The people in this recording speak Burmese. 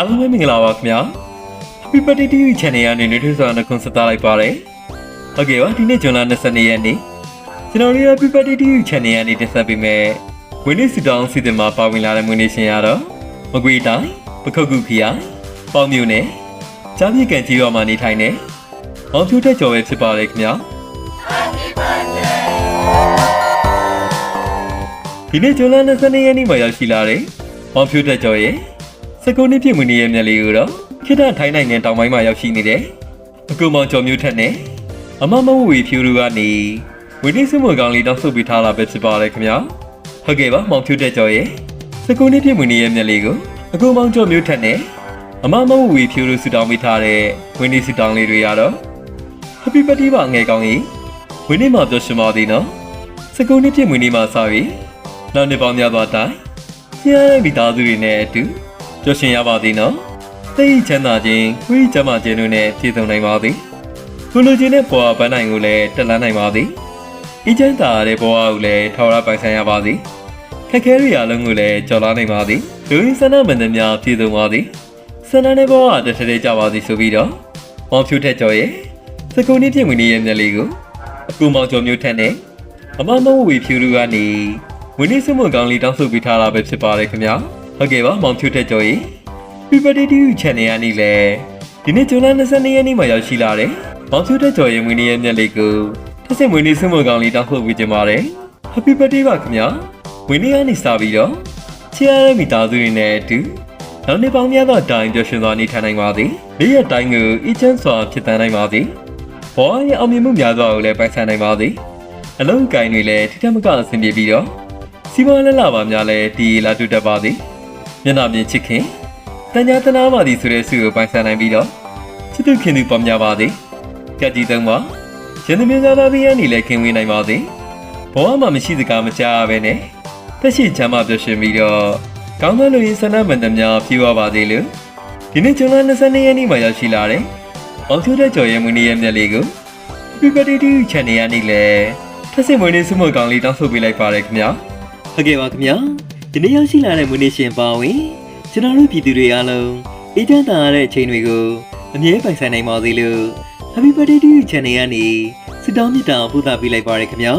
အားလုံးပဲမင်္ဂလာပါခင်ဗျာ Happy Birthday to you channel ကနေနေထွေးစွာနဲ့ခွန်ဆက်တာလိုက်ပါတယ်ဟုတ်ကဲ့ပါဒီနေ့ဇွန်လ22ရက်နေ့ကျွန်တော်တို့ Happy Birthday to you channel ကနေတင်ဆက်ပေးမယ်ဝင်းနေ့စတောင်းစီစဉ်မှာပါဝင်လာတဲ့မွေးနေ့ရှင်ရတော့မကွေတိုင်းပခုတ်ကူခရိုင်ပေါင်မြို့နယ်ကြားပြကန်ကြီးရွာမှာနေထိုင်နေအောင်ဖြူတဲ့ကျော်ပဲဖြစ်ပါတယ်ခင်ဗျာဒီနေ့ဇွန်လ22ရက်နေ့မှာရောက်ရှိလာတဲ့အောင်ဖြူတဲ့ကျော်ရဲ့ စကုနှစ်ပြည့်မွေးနေ့ရဲ့မြက်လေးကိုတော့ခိတထိုင်းနိုင်ငံတောင်ပိုင်းမှာရောက်ရှိနေတယ်။အကူမောင်ကျော်မျိုးထက်နဲ့အမမဝဝီဖြူတို့ကနေဝင်းနေစမွန်ကောင်လေးတောက်ဆုပ်ပေးထားတာပဲဖြစ်ပါတယ်ခင်ဗျာ။ဟုတ်ကဲ့ပါမောင်ဖြူတဲ့ကျော်ရဲ့စကုနှစ်ပြည့်မွေးနေ့ရဲ့မြက်လေးကိုအကူမောင်ကျော်မျိုးထက်နဲ့အမမဝဝီဖြူတို့ဆူတောင်းပေးထားတဲ့ဝင်းနေဆူတောင်းလေးတွေကတော့ Happy Birthday ပါငယ်ကောင်းကြီးဝင်းနေမှာပြောရှင်ပါသေးနော်။စကုနှစ်ပြည့်မွေးနေ့မှာစပြီးနောက်နှစ်ပေါင်းများစွာတိုင်ဆရာရဲ့မိသားစုတွေနဲ့အတူ ကြွရှင်ရပါသည်နော်သိချမ်းသာခြင်းဝိကျမ်းမာခြင်းတို့နဲ့ပြည့်စုံနိုင်ပါသည်ကိုလိုခြင်းနဲ့ဘဝပန်းနိုင်ကိုလည်းတက်လန်းနိုင်ပါသည်ဤချမ်းသာတဲ့ဘဝကိုလည်းထောက်ရပိုင်ဆိုင်ရပါသည်ခက်ခဲရအလုံးကိုလည်းကြော်လာနိုင်ပါသည်လူရင်းဆန္ဒမန္တများပြည့်စုံပါသည်ဆန္ဒနဲ့ဘဝတစ်ထည်ကြပါသည်ဆိုပြီးတော့မောင်ဖြူထက်ကျော်ရဲ့စကုန်းနေ့ပြင်ဝင်နေရဲ့မျက်လေးကိုအကူမောင်ကျော်မျိုးထက်နဲ့အမမဝေဖြူလူကနေဝင်းနေစမွန်ကောင်းလေးတောင်းဆိုပေးထားတာပဲဖြစ်ပါတယ်ခင်ဗျာ ဟုတ်ကဲ့ပါမောင်ဖြူထက်ကျော်ရဲ့ People Day Channel ကနေလေဒီနေ့ဇွန်လ22ရက်နေ့မှာရောက်ရှိလာတယ်။မောင်ဖြူတဲ့ကျော်ရဲ့မွေးနေ့ရဲ့မြက်လေးကိုထက်စစ်မွေးနေ့ဆွေးနွေးကောင်လေးတောင်းဖို့ပြကြပါတယ်။ Happy Birthday ပါခင်ဗျာ။မွေးနေ့ကနေစပြီးတော့ချစ်ရတဲ့မိသားစုတွေနဲ့အတူနောက်နေ့ပေါင်းများသောတိုင်ပျော်ရွှင်စွာနေထိုင်နိုင်ပါသည်။နေ့ရက်တိုင်းကိုအချမ်းစွာဖြစ်တန်းနိုင်ပါသည်။ဘောရဲ့အောင်မြင်မှုများစွာကိုလည်းပိုင်ဆိုင်နိုင်ပါသည်။အလုံးကိုင်းတွေလည်းထိထက်မကအဆင်ပြေပြီးတော့စီးပွားလက်လာပါများလည်းတည်လာတူတတ်ပါသည်။ မျက်နှာပြင်ချစ်ခင်တန်ညာတနာပါသည်ဆိုတဲ့ဆုကိုပိုင်ဆိုင်နိုင်ပြီးတော့ချစ်သူခင်သူပေါ်များပါသည်ကက်ကြီးသုံးပါရှင်သမီးသားပါဘီယန်နေလည်းခင်ဝေးနိုင်ပါသည်ဘဝမှာမရှိစကားမကြားရပဲနဲ့တက်ရှိချမ်းသာပျော်ရွှင်ပြီးတော့ကောင်းသောလူရင်းဆန္ဒမှန်သမျှဖြည့်ဝပါသေးလို့ဒီနေ့ဇွန်လ22ရက်နေ့မှာရောက်ရှိလာတဲ့အောင်ဖြိုးတဲ့ကျော်ရဲ့မွေးနေ့ရဲ့မြက်လေးကို Happy Birthday to you channel ရနေလေထပ်ဆင့်မွေးနေ့ဆုမွန်ကောင်လေးတောင်းဆိုပေးလိုက်ပါရခင်ဗျာဟုတ်ကဲ့ပါခင်ဗျာ ဒီနေ့ရောက်ရှိလာတဲ့မွေးနေ့ရှင်ပါဝင်ကျွန်တော်တို့ပြည်သူတွေအားလုံးအေးချမ်းသာရတဲ့အချိန်တွေကိုအမြဲပိုင်ဆိုင်နိုင်ပါစေလို့ Happy Birthday to you channel ကနေစတောင်းမြတ်တာပို့သပေးလိုက်ပါရခင်ဗျာ